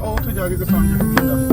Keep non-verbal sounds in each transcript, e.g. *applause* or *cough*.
ਉਹ ਉੱਥੇ ਜਾ ਕੇ ਕਿਸਾਨ ਜਨਮ ਦਿਨ ਦਾ ਇੱਥੋਂ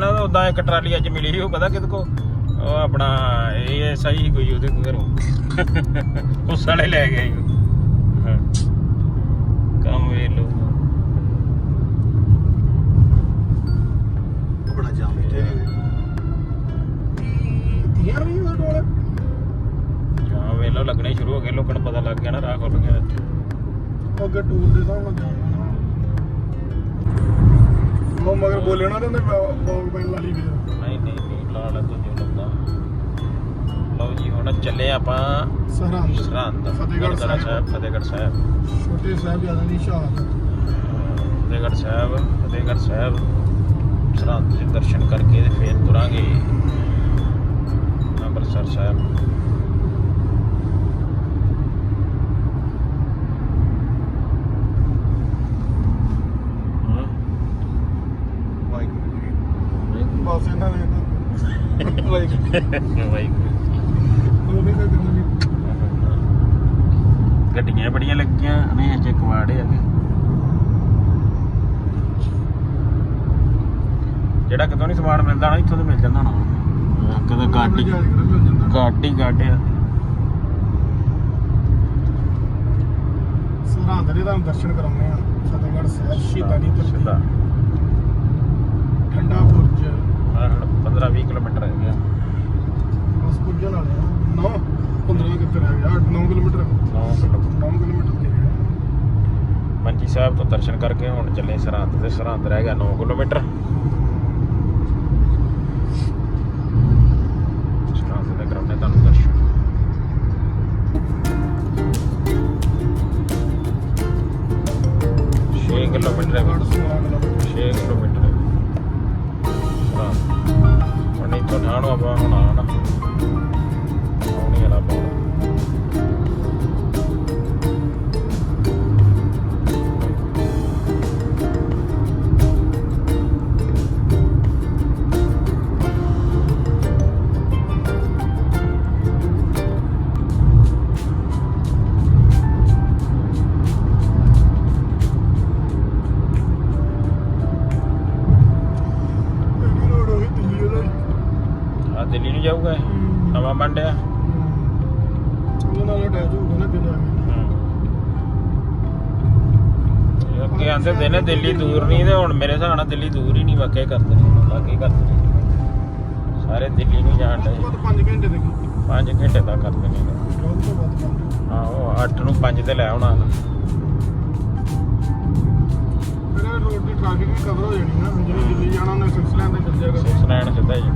ਤਾਂ ਬਾਅਦ ਉਦਾਂ ਇੱਕ ਟਰਾਲੀ ਅੱਜ ਮਿਲੀ ਉਹ ਪਤਾ ਕਿਹਦੇ ਕੋ ਉਹ ਆਪਣਾ, ਇਹ ਸਹੀ ਕੋਈ, ਉਹਦੇ ਘਰੋਂ। ਉਸ ਵਾਲੇ ਲੈ ਗਿਆ ਸੀ ਬੋਲੇ ਪੈਣ ਵਾਲੀ ਵੀ ਨਹੀਂ ਨਹੀਂ ਨਹੀਂ ਲਾ ਲੈ ਤੂੰ ਜੋ ਲੰਦਾ ਲਓ ਜੀ ਹੁਣ ਚੱਲੇ ਆਪਾਂ ਸਰਹੰਦ। ਸਰਹੰਦ। ਫਤਿਹਗੜ੍ਹ ਸਾਹਿਬ। ਫਤਿਹਗੜ੍ਹ ਸਾਹਿਬ। ਛੋਟੇ ਸਾਹਿਬ ਜ਼ਿਆਦਾ ਦੀ ਸ਼ਹਾਦਤ ਫਤਿਹਗੜ੍ਹ ਸਾਹਿਬ ਫਤਿਹਗੜ੍ਹ ਸਾਹਿਬ। ਸਰਹੰਦ ਦੇ ਦਰਸ਼ਨ ਕਰਕੇ ਤੇ ਫੇਰ ਤੁਰਾਂਗੇ। ਅੰਮ੍ਰਿਤਸਰ ਸਾਹਿਬ ਹਾਂ ਵਾਹਿਗੁਰੂ ਜੀ ਬਸ ਇਹਨਾਂ ਨੇ ਤਾਂ ਵਾਹਿਗੁਰੂ ਵਾਹਿਗੁਰੂ ਉਹ ਵੀ ਤਾਂ ਕਰਨੀ ਗੱਡੀਆਂ ਬੜੀਆਂ ਲੱਗੀਆਂ ਨੇ ਅਜੇ ਕਵਾੜੇ ਹੈਗੇ ਜਿਹੜਾ ਕਿਤੋਂ ਨਹੀਂ ਸਮਾਨ ਮਿਲਦਾ ਨਾ ਇੱਥੋਂ ਤੇ ਮਿਲ ਜਾਂਦਾ ਨਾ ਕਦੇ ਗਾਡੀ ਗਾਡੀ ਗਾਡਿਆ ਸਰਹੰਦ ਦੇ ਤੁਹਾਨੂੰ ਦਰਸ਼ਨ ਕਰਾਉਣੇ ਆ ਫਤਿਹਗੜ੍ਹ ਸਾਹਿਬ ਸ਼ਹੀਦਾਂ ਦੀ ਧਰਤੀ। ਠੰਡਾ ਬੁਰਜ। 15 20 ਕਿਲੋਮੀਟਰ ਹੈ ਗਿਆ ਬਸ ਪੁੱਜਣ ਵਾਲੇ ਆ 9 15 ਕਿੱਥੇ ਰਹਿ ਗਿਆ 8 9 ਕਿਲੋਮੀਟਰ 9 ਕਿਲੋਮੀਟਰ 9 ਕਿਲੋਮੀਟਰ ਤੇ ਗਿਆ ਮੰਜੀ ਸਾਹਿਬ ਤੋਂ ਦਰਸ਼ਨ ਕਰਕੇ ਹੁਣ ਚੱਲੇ ਸਰਹੰਦ ਤੇ ਸਰਹੰਦ ਰਹਿ ਗਿਆ 9 ਕਿਲੋਮੀਟਰ। ਆਂਦੇ ਹੁੰਦੇ ਨੇ ਦਿੱਲੀ ਦੂਰ ਨਹੀਂ ਤੇ ਹੁਣ ਮੇਰੇ ਹਿਸਾਬ ਨਾਲ ਦਿੱਲੀ ਦੂਰ ਹੀ ਨਹੀਂ ਵਾਕਿਆ ਕਰਦੇ ਲਾਗੇ ਕਰਦੇ ਸਾਰੇ ਦਿੱਲੀ ਨੂੰ ਜਾਣ ਦੇ ਤੋਂ ਬਾਅਦ 5 ਘੰਟੇ ਦੇ 5 ਘੰਟੇ ਦਾ ਕਰਦੇ ਨੇ। ਆਹੋ 8 ਨੂੰ 5 ਤੇ ਲੈ ਆਉਣਾ। ਫਿਰ ਰੋਡ ਦੀ ਟ੍ਰੈਫਿਕ ਵੀ ਕਵਰ ਹੋ ਜਾਣੀ ਨਾ ਜਿਹੜੀ ਦਿੱਲੀ ਜਾਣਾ ਉਹਨੇ ਸਿਕਸ ਲੈਨ ਤੇ ਚੱਲ ਜਾਏਗਾ। ਸਿਕਸ ਲਾਈਨ ਸਿੱਧਾ ਹੀ।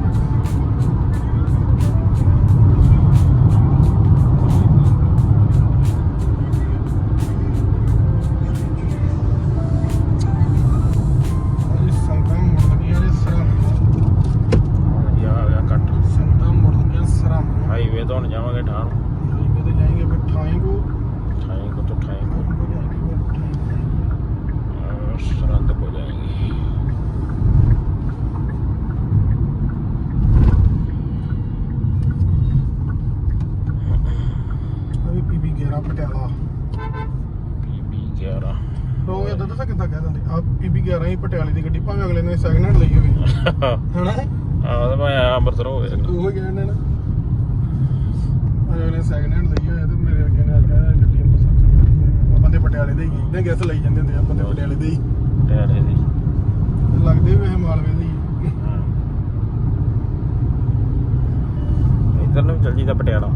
11 ਪਟਿਆਲਾ। ਪੀਬੀ 11 ਲੋਕ ਇਹ ਦੱਸਦਾ ਕਿੱਦਾਂ ਕਹਿ ਦਿੰਦੇ। ਆ ਪੀਬੀ 11 ਹੀ ਪਟਿਆਲੇ ਦੀ ਗੱਡੀ ਭਾਵੇਂ ਅਗਲੇ ਨੇ ਸੈਕਿੰਡ ਹੈਂਡ ਲਈ ਹੋਵੇ। *laughs* ਹਨਾ? ਆ ਤਾਂ ਮੈਂ ਅੰਮ੍ਰਿਤਸਰ ਹੋ ਗਿਆ ਉਹ ਕਹਿੰਦੇ ਨਾ। ਅਗਲੇ ਸੈਕਿੰਡ ਹੈਂਡ ਲਈ ਹੋਇਆ ਤੇ ਮੇਰੇ ਅੱਗੇ ਨੇ ਆਖਿਆ ਗੱਡੀ ਅੰਮ੍ਰਿਤਸਰ ਬੰਦੇ ਪਟਿਆਲੇ ਦੇ ਹੀ ਨੇ। ਗੈਸ ਲਈ ਜਾਂਦੇ ਹੁੰਦੇ ਆ ਬੰਦੇ ਪਟਿਆਲੇ ਦੇ ਹੀ। ਪਟਿਆਲੇ ਦੇ ਲੱਗਦੇ ਵੀ ਮਾਲਵੇ ਦੇ ਹੀ। ਇਧਰ ਨੂੰ ਚੱਲ ਜੀਦਾ ਪਟਿਆਲਾ।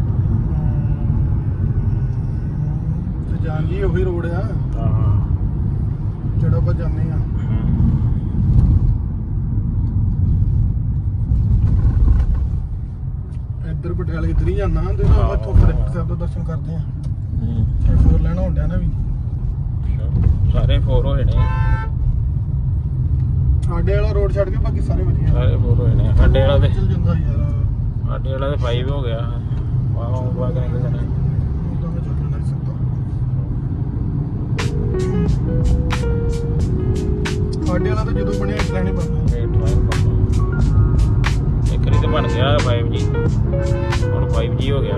ਜਾਣ ਉਹੀ ਰੋਡ ਆ ਹਾਂ ਜਿਹੜਾ ਆਪਾਂ ਜਾਂਦੇ ਆ ਇੱਧਰ ਪਟਿਆਲੇ ਇੱਧਰ ਹੀ ਜਾਣਾ ਤੇ ਹਾਂ। ਆਪਾਂ ਇੱਥੋਂ ਫਿਰ ਸਾਹਿਬ ਦਾ ਦਰਸ਼ਨ ਕਰਦੇ ਆ ਤੇ ਫੋਰ ਲੈਣਾ ਹੁੰਦਾ ਨਾ ਵੀ ਸਾਰੇ ਫੋਰ ਹੋਏ ਨੇ ਸਾਡੇ ਵਾਲਾ ਰੋਡ ਛੱਡ ਕੇ ਬਾਕੀ ਸਾਰੇ ਵਧੀਆ ਸਾਰੇ ਬੋਰ ਹੋਏ ਨੇ ਸਾਡੇ ਵਾਲਾ ਤੇ ਚੱਲ ਜਾਂਦਾ ਯਾਰ ਸਾਡੇ ਵਾਲਾ ਤੇ 5 ਹੋ ਗਿਆ ਵਾਹ ਵਾਹ ਵਾਹ ਕਰੇ ਕਿਸੇ ਨੇ ਉਦਾਂ ਮੈਂ ਚੱਲ ਨਹੀਂ ਸਕਦਾ ਸਾਡੇ ਵਾਲਾ ਤਾਂ ਜਦੋਂ ਬਣਿਆ, ਇਸ ਤਰ੍ਹਾਂ ਨਹੀਂ ਇੱਕ ਰੀ ਤੇ ਬਣ ਗਿਆ 5G ਹੁਣ 5G ਹੋ ਗਿਆ।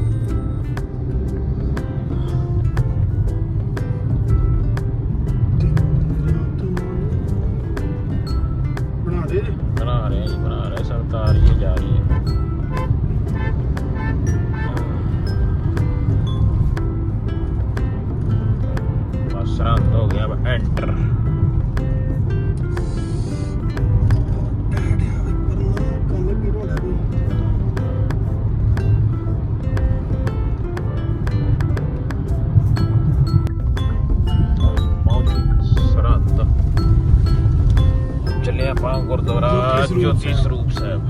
ਜੋਤੀ ਸਰੂਪ ਸਾਹਿਬ।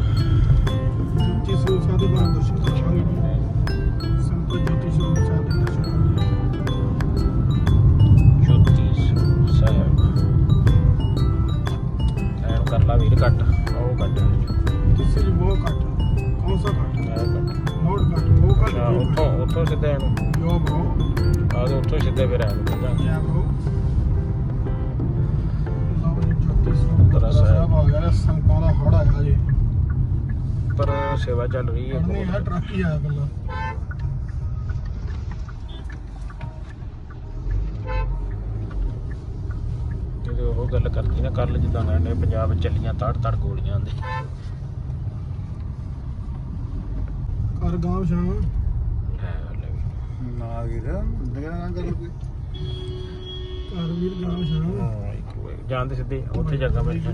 ਜੋਤੀ ਸਰੂਪ ਸਾਹਿਬ। ਦੇ ਬਾਰੇ ਦਰਸ਼ਨ ਕਰਾਂਗੇ ਜੀ ਸੰਤ ਜੋਤੀ ਸਰੂਪ ਸਾਹਿਬ ਦੇ ਦਰਸ਼ਨ ਕਰਾਂਗੇ। ਜੋਤੀ ਸਰੂਪ ਸਾਹਿਬ। ਐਨ ਕਰ ਲਾ ਵੀਰ ਕੱਟ ਉਹ ਕੱਟ ਕਿਸੇ ਜੀ ਬਹੁਤ ਘੱਟ ਕੌਣ ਸਾ ਕੱਟ ਨੋਟ ਘੱਟ। ਉਹ ਹਾਂ, ਉੱਥੋਂ ਉੱਥੋਂ ਸਿੱਧੇ ਨੂੰ ਯੋ ਬ్రో ਆ ਦੇ ਉੱਥੋਂ ਸਿੱਧੇ ਫਿਰ ਐਨ। ਚੱਲਾਂਗੇ ਯਾ ਬ్రో ਜੀ, ਜੋਤੀ ਸਰੂਪ। ਗੁਰਦੁਆਰਾ ਆ ਗਿਆ ਸੰਗਤਾਂ ਦਾ ਹੜ ਆਇਆ ਜੀ। ਪਰ ਸੇਵਾ ਚੱਲ ਰਹੀ ਹੈ ਨਹੀਂ ਹੈ ਟਰੱਕ ਹੀ ਆਇਆ ਗੱਲਾਂ ਜਦੋਂ ਉਹ ਗੱਲ ਕਰਦੀ ਨਾ ਕੱਲ ਜਿੱਦਾਂ ਕਹਿੰਦੇ ਪੰਜਾਬ ਚੱਲੀਆਂ ਤੜ ਤੜ ਗੋਲੀਆਂ ਦੇ ਕਰ ਗਾਂਵ ਸ਼ਾਮ। ਨਾ ਵੀਰ ਦਗਾ ਨਾ ਕਰ ਕੋਈ। ਕਰ ਵੀਰ ਗਾਂਵ ਸ਼ਾਮ। ਜਾਂਦੇ ਸਿੱਧੇ ਉੱਥੇ ਜਗ੍ਹਾ ਬੈਠਾ।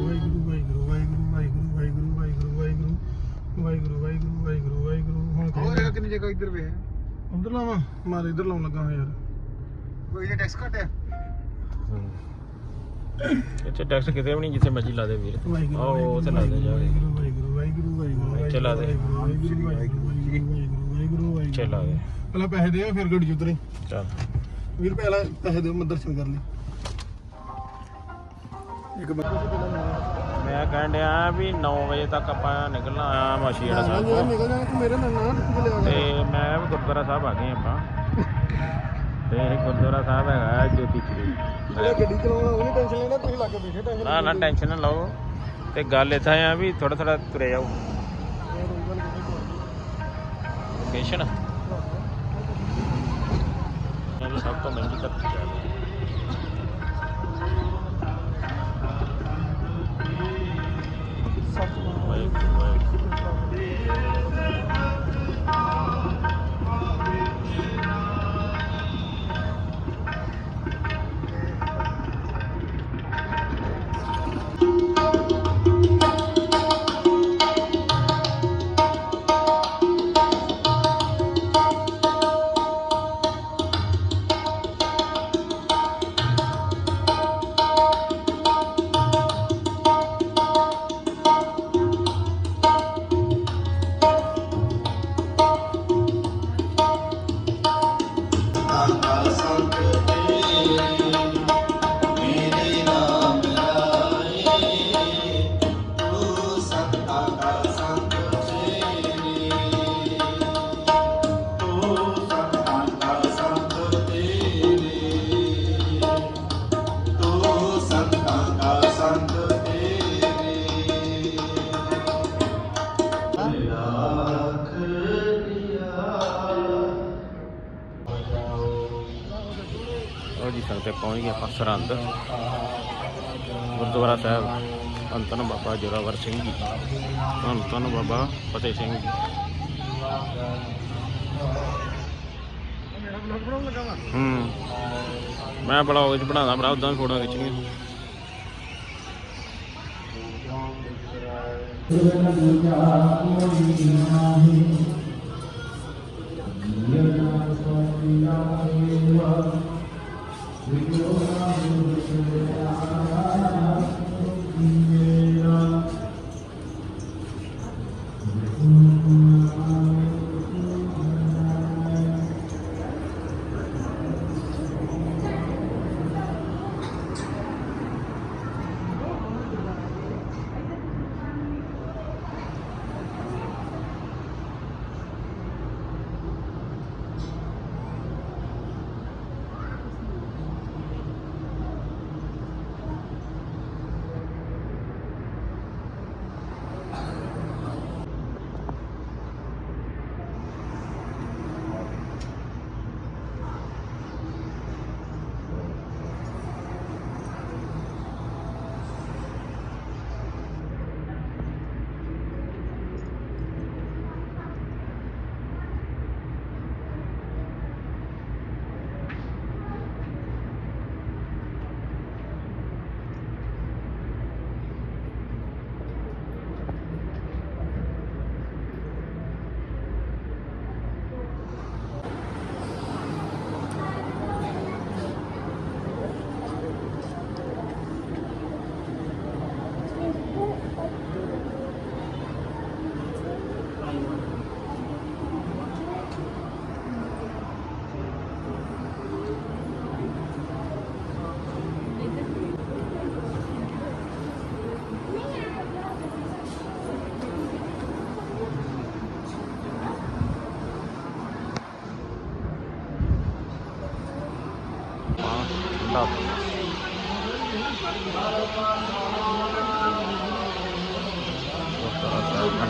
ਵਾਹਿਗੁਰੂ ਵਾਹਿਗੁਰੂ ਵਾਹਿਗੁਰੂ ਵਾਹਿਗੁਰੂ ਵਾਹਿਗੁਰੂ ਵਾਹਿਗੁਰੂ ਵਾਹਿਗੁਰੂ ਵਾਹਿਗੁਰੂ ਵਾਹਿਗੁਰੂ ਵਾਹਿਗੁਰੂ ਵਾਹਿਗੁਰੂ ਵਾਹਿਗੁਰੂ ਵਾਹਿਗੁਰੂ ਹੁਣ ਹੋਰ ਕਹਿੰਦੇ ਕਿੰਨੀ ਜਗ੍ਹਾ ਇੱਧਰ ਵੇ ਉਧਰ ਲਾਵਾਂ ਮੈਂ ਤਾਂ ਇੱਧਰ ਲਾਉਣ ਲੱਗਾ ਹਾਂ ਯਾਰ ਕੋਈ ਇਹ ਟੈਕਸ ਘਟ ਹੈ ਇੱਥੇ ਟੈਕਸ ਕਿਤੇ ਵੀ ਨਹੀਂ ਜਿੱਥੇ ਮਰਜ਼ੀ ਲਾ ਦੇ ਵੀਰ ਵਾਹਿਗੁਰੂ ਆਹੋ ਉੱਥੇ ਲਾ ਦੇ ਜਾ ਵਾਹਿਗੁਰੂ ਵਾਹਿਗੁਰੂ ਵਾਹਿਗੁਰੂ ਵਾਹਿਗੁਰੂ ਇੱਥੇ ਲਾ ਦੇ। ਵਾਹਿਗੁਰੂ ਵਾਹਿਗੁਰੂ ਵਾਹਿਗੁਰੂ ਇੱਥੇ ਲਾ ਦੇ ਪਹਿਲਾਂ ਪੈਸੇ ਦੇ ਫਿਰ ਗੱਡੀ ਉਧਰ ਹੀ ਚੱਲ ਵੀਰ ਪਹਿਲਾਂ ਪੈਸੇ ਦਿਓ ਮੈਂ ਦਰਸ਼ਨ ਕਰ ਲਈ ਇੱਕ ਮੈਂ ਕਹਿਣ ਡਿਆ ਵੀ 9 ਵਜੇ ਤੱਕ ਆਪਾਂ ਨਿਕਲਣਾ ਆ ਯਾਰ ਸਾਹਿਬ ਨਿਕਲ ਜਾਣਾ ਤੂੰ ਮੇਰੇ ਨਾਲ ਨਾ ਕਿੱਥੇ ਲਿਆ ਤੇ ਮੈਂ ਵੀ ਗੁਰਦੁਆਰਾ ਸਾਹਿਬ ਆ ਗਏ ਆਪਾਂ। ਤੇ ਇਹ ਗੁਰਦੁਆਰਾ ਸਾਹਿਬ ਹੈਗਾ ਜੋਤੀ ਸਰੂਪ ਗੱਡੀ ਚਲਾਉਣਾ ਉਹਨੇ ਟੈਨਸ਼ਨ ਲੈਣਾ ਤੁਸੀਂ ਲੱਗ ਕੇ ਬੈਠੇ ਟੈਨਸ਼ਨ ਨਾ ਨਾ ਟੈਨਸ਼ਨ ਨਾ ਲਓ। ਤੇ ਗੱਲ ਇੱਥੇ ਆ ਵੀ ਥੋੜਾ ਥੋੜਾ ਤੁਰੇ ਜਾਓ। ਲੋਕੇਸ਼ਨ ਸਭ ਤੋਂ ਮਹਿੰਗੀ ਹੈ ਵਾਹਿਗੁਰੂ ਪਹੁੰਚ ਗਏ ਆਪਾਂ ਸਰਹੰਦ ਗੁਰਦੁਆਰਾ ਸਾਹਿਬ ਧੰਨ ਧੰਨ ਬਾਬਾ ਜੋਰਾਵਰ ਸਿੰਘ ਜੀ ਧੰਨ ਧੰਨ ਬਾਬਾ ਫਤਿਹ ਸਿੰਘ ਜੀ ਹੂੰ ਮੈਂ ਬਲੌਗ ਵਿੱਚ ਬਣਾਉਂਦਾ ਭਰਾ ਉਦਾਂ ਵੀ ਫੋਟੋਆਂ ਖਿੱਚਣੀਆਂ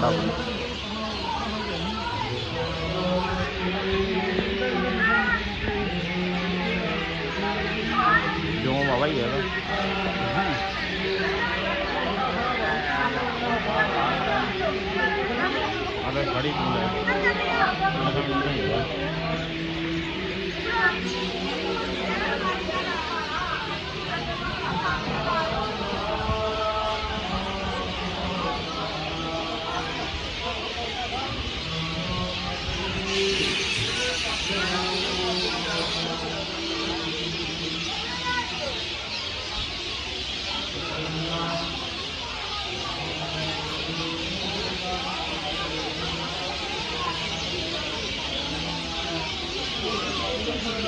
ਗੁਰਦੁਆਰਾ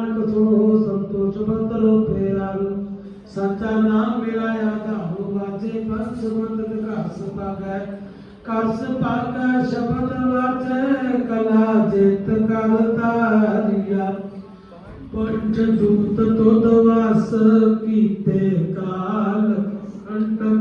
ਨਾਨਕ ਸੋ ਸੰਤੋਖ ਬੰਤਰੋ ਪਿਆਰੂ ਸੱਚਾ ਨਾਮ ਮੇਰਾ ਆਧਾਰੋ ਵਾਜੇ ਪੰਜ ਸੰਬੰਧ ਘਰ ਸਪਾਗੈ। ਕਰ ਸਪਾਗੈ ਸ਼ਬਦ ਵਾਜੈ, ਕਲਾ ਜਿਤ ਕਲ ਤਾਰੀਆ। ਪੰਜ ਦੂਤ ਤੁਧ ਵਾਸ ਕੀਤੇ ਕਾਲ ਅੰਤਕ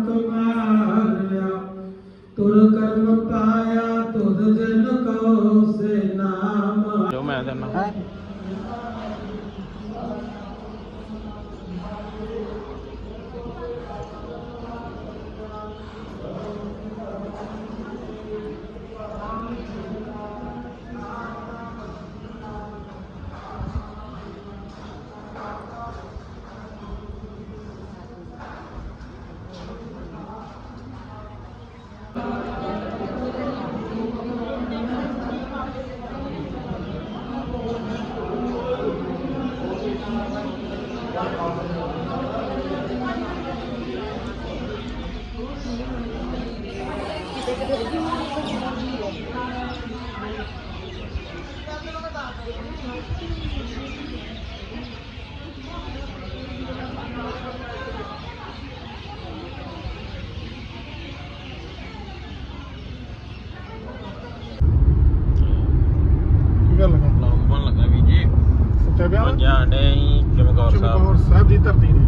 ਪਿਆ। ਜਾਣੇ ਹੀ ਚਮਕੌਰ ਚਮਕੌਰ ਸਾਹਿਬ ਸਾਹਿਬ ਦੀ ਧਰਤੀ ਨੇ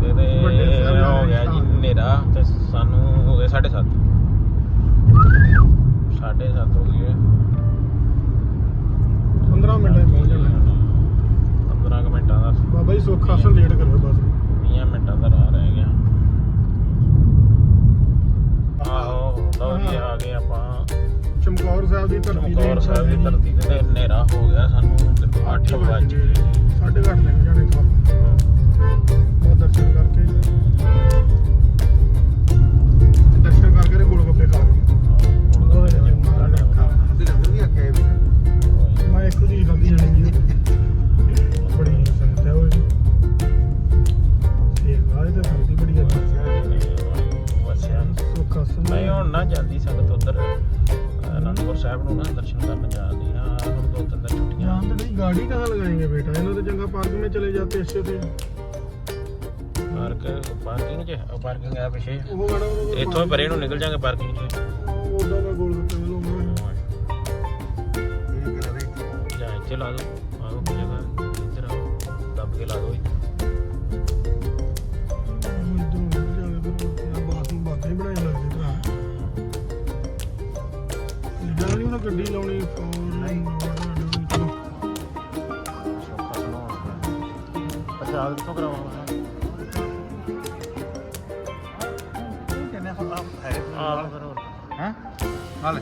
ਤੇ ਵੱਡੇ ਤੇ ਹੋ ਗਿਆ ਜੀ। ਹਨੇਰਾ ਤੇ ਸਾਨੂੰ ਹੋ ਗਏ 7:30 7:30 ਹੋ ਗਏ। 15 ਮਿੰਟਾਂ 'ਚ ਪਹੁੰਚ ਜਾਣਾ। 15 ਕੁ ਮਿੰਟਾਂ ਦਾ ਬਾਬਾ ਜੀ ਸੁੱਖ ਆਸਨ ਲੇਟ ਕਰਿਓ ਬਸ। 20 ਮਿੰਟਾਂ ਦਾ ਰਾਹ ਰਹਿ ਗਿਆ। ਆਹੋ ਲਓ ਜੀ ਆ ਗਏ ਆਪਾਂ। ਚਮਕੌਰ ਸਾਹਿਬ ਦੀ ਧਰਤੀ ਚਮਕੌਰ ਸਾਹਿਬ ਦੀ ਧਰਤੀ ਤੇ ਹਨੇਰਾ ਹੋ ਗਿਆ ਸਾਨੂੰ 8 ਵਜੇ ਸਾਢੇ ਅੱਠ ਲੱਗ ਜਾਣੇ ਕੰਮ। ਬਹੁਤ ਦਰਸ਼ਨ આવે છોકરાઓ હાલે.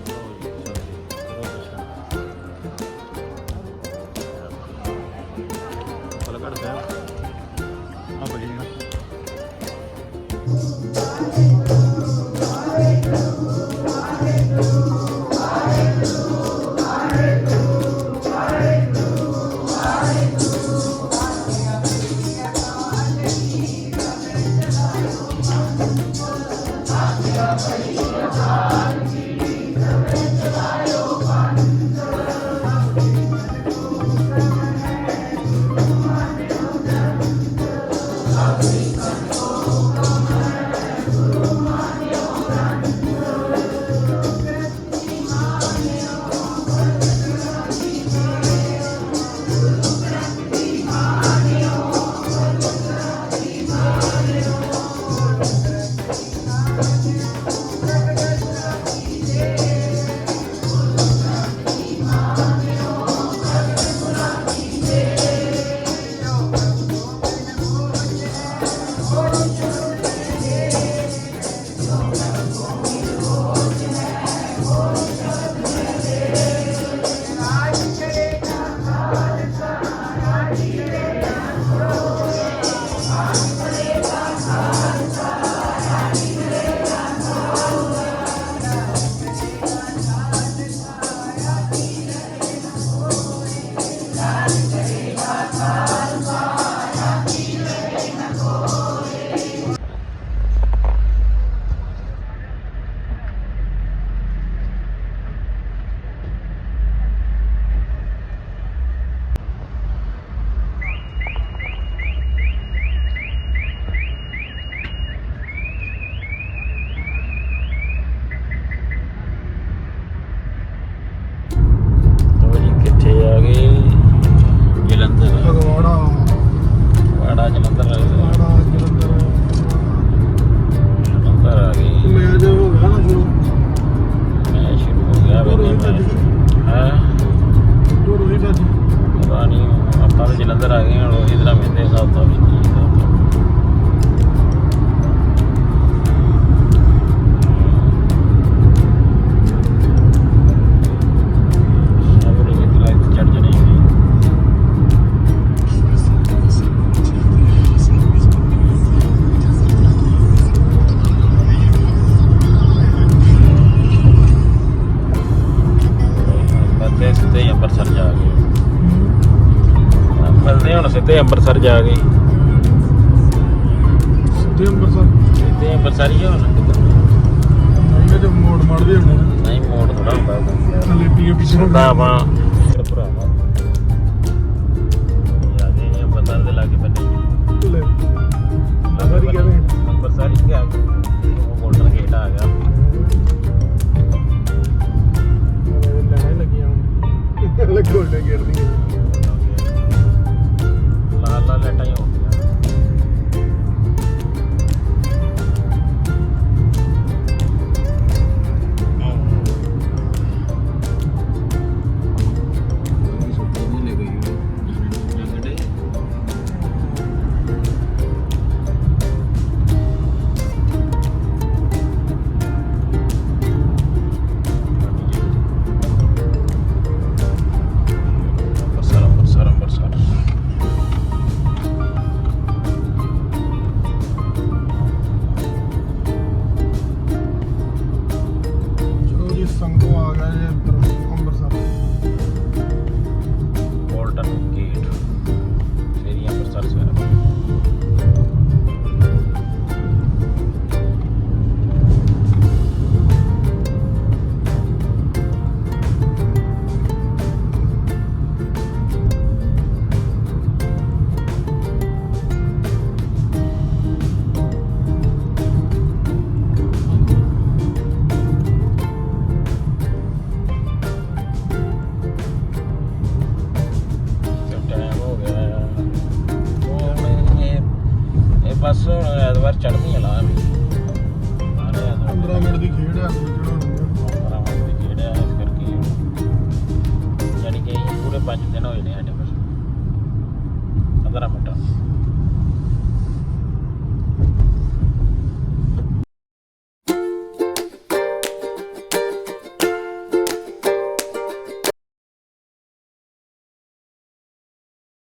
ਜਲੰਧਰ ਆ ਗਏ ਹਾਂ ਹਿਸਾਬ ਤੋਂ ਵੀ ਕੀ ਹਿਸਾਬ ਸਿੱਧੇ ਅੰਮ੍ਰਿਤਸਰ ਜਾ ਕੇ। ਸਿੱਧੇ ਅੰਮ੍ਰਿਤਸਰ? ਸਿੱਧੇ ਅੰਮ੍ਰਿਤਸਰ ਹੀ ਹੁਣ। ਇਹਨੇ ਤੇ ਮੋੜ ਮਾਰਦੇ ਹੁੰਦੇ ਨਹੀਂ ਮੋੜ ਥੋੜਾ ਹੁੰਦਾ ਉਹਦਾ। ਥੱਲੇ ਪੀਏ ਪਿੱਛੇ ਮੇਰਾ ਭਰਾਵਾ। ਜਾ ਇਹ ਅੰਮ੍ਰਿਤਸਰ ਦੇ ਲਾਗੇ ਬੰਨੇ ਲੈ। ਅੰਮ੍ਰਿਤਸਰ ਹੀ ਕਹਿੰਦੇ ਅੰਮ੍ਰਿਤਸਰ ਹੀ ਆ। ਗਏ ਉਹ ਗੋਲਡਨ ਗੇਟ ਆ ਗਿਆ। ਲੈਣਾ ਲੱਗੀਆਂ ਹੁਣ। ਲੱਗੋ ਲੈ ਗੇਰ ਦੀ वाला लटाई हो